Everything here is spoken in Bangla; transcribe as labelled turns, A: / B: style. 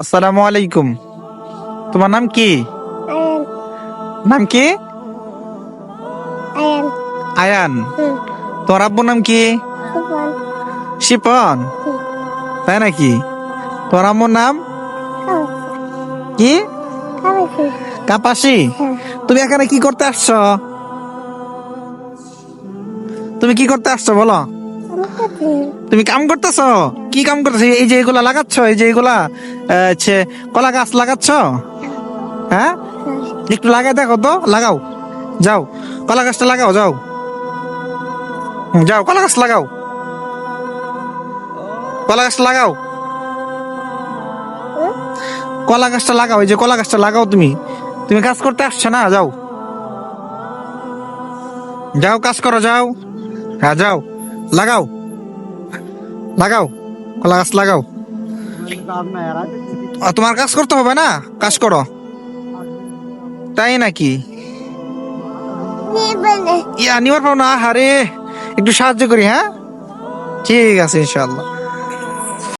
A: আসসালামু আলাইকুম। তোমার নাম কি? নাম কি?
B: আয়ান।
A: তোমার আব্বুর নাম কি? শিপন। তাই নাকি? তোমার আম্মুর নাম? কি? কাপাসি?
B: হ্যাঁ।
A: তুমি এখানে কি করতে আসছো? তুমি কি করতে আসছো বলো? তুমি কাম করতেছ? কি কাম করতেছ? এই যে এগুলা লাগাচ্ছ? এই যে এগুলা হচ্ছে কলা গাছ লাগাচ্ছ? হ্যাঁ? একটু লাগাই দেখো তো, লাগাও। যাও, কলা গাছটা লাগাও, যাও। যাও, কলা গাছ লাগাও। কলা গাছটা লাগাও। কলা গাছটা লাগাও, এই যে কলা গাছটা লাগাও তুমি। তুমি কাজ করতে আসছো না? যাও। যাও, কাজ করো, যাও। হ্যাঁ যাও। লাগাও। লাগাও, কলা গাছ লাগাও। তোমার কাজ করতে হবে না? কাজ করো। তাই নাকি? ইয়া, নিবার পাবো না? হারে একটু সাহায্য করি হ্যাঁ? ঠিক আছে ইনশাল্লাহ